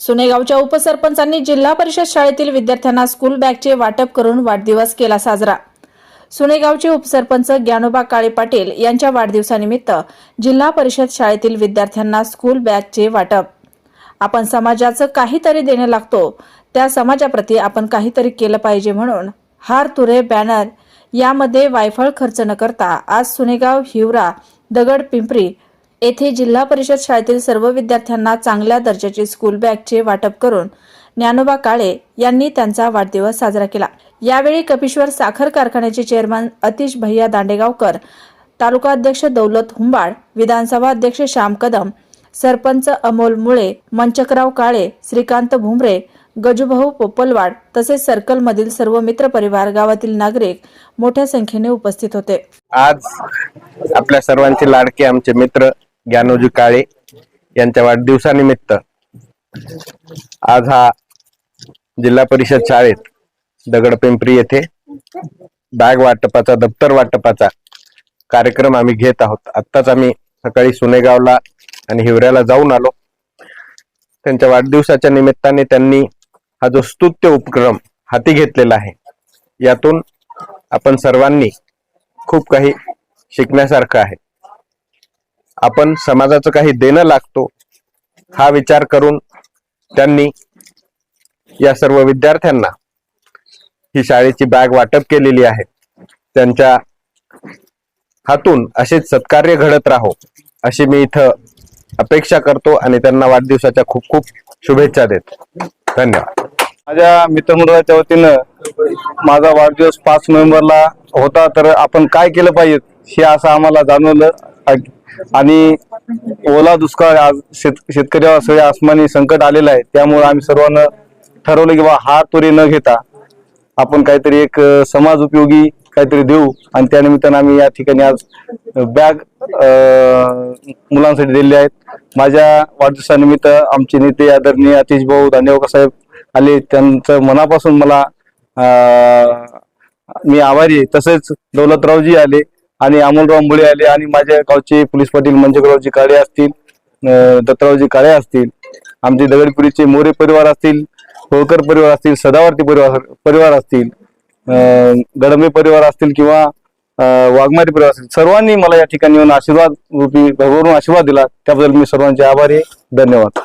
सुनेगावच्या उपसरपंचांनी जिल्हा परिषद शाळेतील विद्यार्थ्यांना स्कूल बॅगचे वाटप करून वाढदिवस केला साजरा. सुनेगावचे उपसरपंच ज्ञानोबा काळे पाटील यांच्या वाढदिवसानिमित्त जिल्हा परिषद शाळेतील विद्यार्थ्यांना स्कूल बॅगचे वाटप. आपण समाजाचं काहीतरी देणं लागतो. त्या समाजाप्रती आपण काहीतरी केलं पाहिजे म्हणून हार तुरे बॅनर यामध्ये वायफळ खर्च न करता आज सुनेगाव हिवरा दगड पिंपरी येथे जिल्हा परिषद शाळेतील सर्व विद्यार्थ्यांना चांगल्या दर्जाचे स्कूल बॅगचे वाटप करून ज्ञानोबा काळे यांनी त्यांचा वाढदिवस साजरा केला. यावेळी कपिश्वर साखर कारखान्याचे चेअरमन अतिश भैया दांडेगावकर तालुका अध्यक्ष दौलत हुंबाळ विधानसभा अध्यक्ष श्याम कदम सरपंच अमोल मुळे मंचकराव काळे श्रीकांत भुमरे गजूभाऊ पोपलवाड तसेच सर्कलमधील सर्व मित्रपरिवार गावातील नागरिक मोठ्या संख्येने उपस्थित होते. आज आपल्या सर्वांचे लाडके आमचे मित्र ज्ञानोजी काळे यांच्या वाढदिवसानिमित्त आज हा जिल्हा परिषद शाळेत दगडपिंपरी येथे बॅग वाटपाचा दप्तर वाटपाचा कार्यक्रम आम्ही घेत आहोत. आत्ताच आम्ही सकाळी सुनेगावला आणि हिवऱ्याला जाऊन आलो. त्यांच्या वाढदिवसाच्या निमित्ताने त्यांनी हा जो स्तुत्य उपक्रम हाती घेतलेला आहे यातून आपण सर्वांनी खूप काही शिकण्यासारखं आहे. आपण समाजाचं काही देणं लागतो हा विचार करून त्यांनी या सर्व विद्यार्थ्यांना ही शाळेची बॅग वाटप केलेली आहे. त्यांच्या हातून असेच सत्कार्य घडत राहो अशी मी इथं अपेक्षा करतो आणि त्यांना वाढदिवसाच्या खूप खूप शुभेच्छा देतो. धन्यवाद. माझ्या मित्रमंडळाच्या वतीनं माझा वाढदिवस पाच नोव्हेंबरला होता तर आपण काय केलं पाहिजे हे असं आम्हाला जाणवलं. आणि ओला दुष्काळ आज शेत शेतकऱ्यावर सगळे आसमानी संकट आलेलं आहे. त्यामुळे आम्ही सर्वांना ठरवलं की बा हा तोरी न घेता आपण काहीतरी एक समाज उपयोगी काहीतरी देऊ. आणि त्यानिमित्तानं आम्ही या ठिकाणी आज बॅग मुलांसाठी दिलेले आहेत. माझ्या वाढदिवसानिमित्त आमचे नेते आदरणीय अतिश भाऊ दांडेवकर साहेब आले. त्यांचं मनापासून मला मी आभारी आहे. तसेच दौलतरावजी आले. आणि अमोलराव मुळे आले आणि माझ्या गावचे पोलीस पाटील मंजकरावजी काळे असतील दत्तरावजी काळे असतील आमचे दगडपुरीचे मोरे परिवार असतील होळकर परिवार असतील सदावर्ती परिवार परिवार असतील गडमे परिवार असतील किंवा वाघमारी परिवार असतील सर्वांनी मला या ठिकाणी येऊन आशीर्वाद रूपी भगवान आशीर्वाद दिला. त्याबद्दल मी सर्वांचे आभारी धन्यवाद.